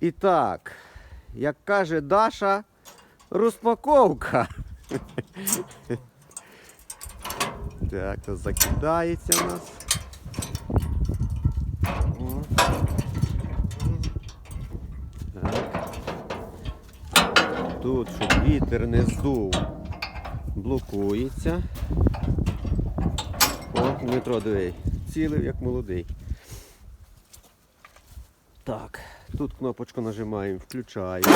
І так, як каже Даша, розпаковка. Так, то закидається у нас. Тут, щоб вітер не здув, блокується. О, Дмитро, диви, цілив як молодий. Так, тут кнопочку нажимаємо, включаємо.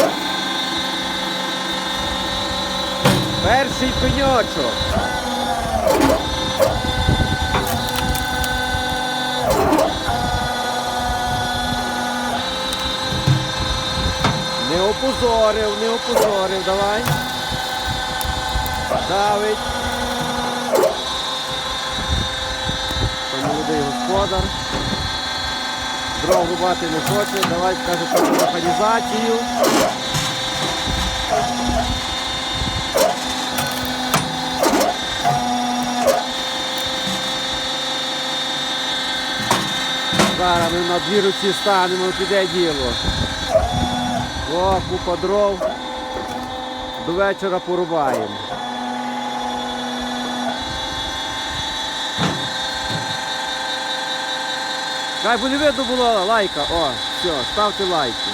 Перший пеньочок. Не опозорив, не опозорив, давай. Давить. Молодий господар. Дров рубати не хоче, давай каже про механізацію. Зараз ми на дві руці станемо, піде діло. О, купа дров. До вечора порубаємо. Хай буде видно було лайка. О, все, ставте лайки.